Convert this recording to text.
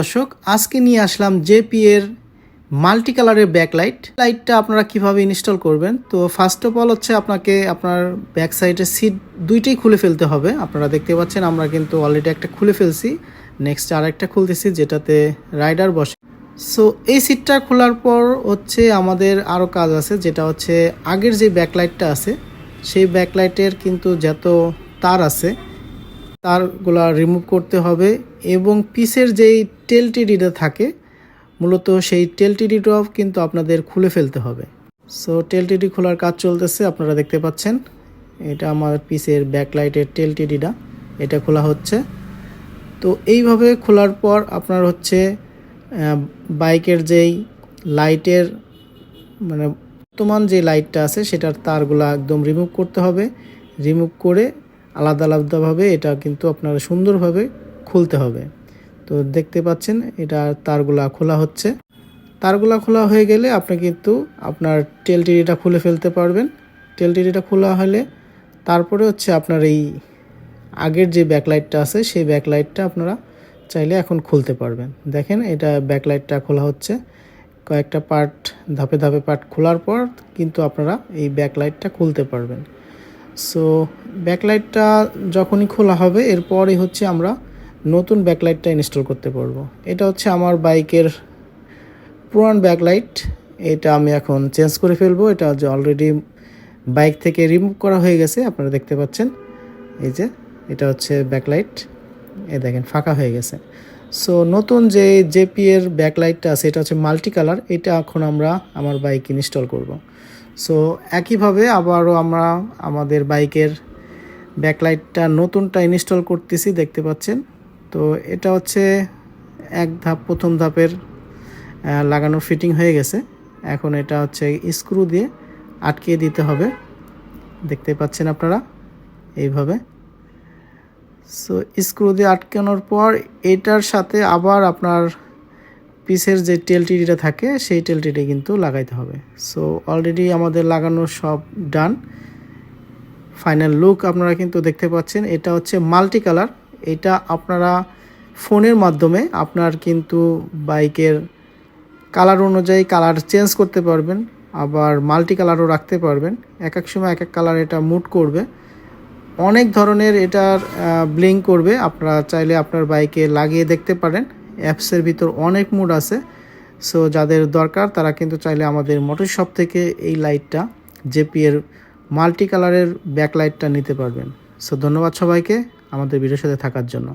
দর্শক, আজকে নিয়ে আসলাম জেপি এর মাল্টি কালারের ব্যাকলাইট। লাইটটা আপনারা কীভাবে ইনস্টল করবেন? তো ফার্স্ট অফ অল হচ্ছে আপনাকে আপনার ব্যাক সাইডের সিট দুইটাই খুলে ফেলতে হবে। আপনারা দেখতে পাচ্ছেন, আমরা কিন্তু অলরেডি একটা খুলে ফেলছি। নেক্সট আর একটা খুলতেছি, যেটাতে রাইডার বসে। সো এই সিটটা খোলার পর হচ্ছে আমাদের আরও কাজ আছে, যেটা হচ্ছে আগের যে ব্যাকলাইটটা আছে, সেই ব্যাকলাইটের কিন্তু যত তার আছে তারগুলা রিমুভ করতে হবে এবং পিসের যেই টেল টিডিটা থাকে, মূলত সেই টেল টিডিটাও কিন্তু আপনাদের খুলে ফেলতে হবে। সো টেল টিডি খোলার কাজ চলতেছে, আপনারা দেখতে পাচ্ছেন। এটা আমার পিসের ব্যাকলাইটের টেল টিডিটা এটা খোলা হচ্ছে। তো এইভাবে খোলার পর আপনার হচ্ছে বাইকের যেই লাইটের মানে বর্তমান যে লাইটটা আছে, সেটার তারগুলো একদম রিমুভ করতে হবে। রিমুভ করে আলাদা আলাদাভাবে এটা কিন্তু আপনারা সুন্দরভাবে খুলতে হবে। তো দেখতে পাচ্ছেন, এটা তারগুলা খোলা হচ্ছে। তারগুলা খোলা হয়ে গেলে আপনি কিন্তু আপনার টেলটিরিটা খুলে ফেলতে পারবেন। টেলটিরিটা খোলা হলে তারপরে হচ্ছে আপনার এই আগের যে ব্যাকলাইটটা আছে, সেই ব্যাকলাইটটা আপনারা চাইলে এখন খুলতে পারবেন। দেখেন, এটা ব্যাকলাইটটা খোলা হচ্ছে। কয়েকটা পার্ট ধাপে ধাপে পার্ট খোলার পর কিন্তু আপনারা এই ব্যাকলাইটটা খুলতে পারবেন। সো ব্যাকলাইটটা যখনই খোলা হবে, এরপরই হচ্ছে আমরা নতুন ব্যাকলাইটটা ইনস্টল করতে পারব। এটা হচ্ছে আমার বাইকের পুরান ব্যাকলাইট এটা আমি এখন চেঞ্জ করে ফেলব। এটা যে অলরেডি বাইক থেকে রিমুভ করা হয়ে গেছে, আপনারা দেখতে পাচ্ছেন। এই যে, এটা হচ্ছে ব্যাকলাইট এ দেখেন, ফাঁকা হয়ে গেছে। সো নতুন যে জেপি এর ব্যাকলাইটটা আছে, এটা হচ্ছে মাল্টি কালার এটা এখন আমরা আমার বাইক ইনস্টল করব। সো একইভাবে আবারও আমরা আমাদের বাইকের ব্যাকলাইটটা নতুনটা ইনস্টল করতেছি, দেখতে পাচ্ছেন। তো এটা হচ্ছে এক ধাপ, প্রথম ধাপের লাগানো ফিটিং হয়ে গেছে। এখন এটা হচ্ছে স্ক্রু দিয়ে আটকে দিতে হবে। দেখতে পাচ্ছেন আপনারা? এইভাবে। সো স্ক্রু দিয়ে আটকানোর পর এটার সাথে আবার আপনার পিসের যে টেলটিডিটা থাকে, সেই টেলটিডি কিন্তু লাগাইতে হবে। সো অলরেডি আমাদের লাগানো সব ডান ফাইনাল লুক আপনারা কিন্তু দেখতে পাচ্ছেন, এটা হচ্ছে মাল্টি কালার এটা আপনারা ফোনের মাধ্যমে আপনার কিন্তু বাইকের কালার অনুযায়ী কালার চেঞ্জ করতে পারবেন, আবার মাল্টি কালারও রাখতে পারবেন। এক এক সময় এক এক কালার এটা মুট করবে। অনেক ধরনের এটার ব্লিঙ্ক করবে। আপনারা চাইলে আপনার বাইকে লাগিয়ে দেখতে পারেন। অ্যাপসের ভিতর অনেক মুড আছে। সো যাদের দরকার, তারা কিন্তু চাইলে আমাদের মোটর শপ থেকে এই লাইটটা জেপি এর মাল্টি কালারের ব্যাকলাইটটা নিতে পারবেন। সো ধন্যবাদ সবাইকে আমাদের ভিডিওর সাথে থাকার জন্য।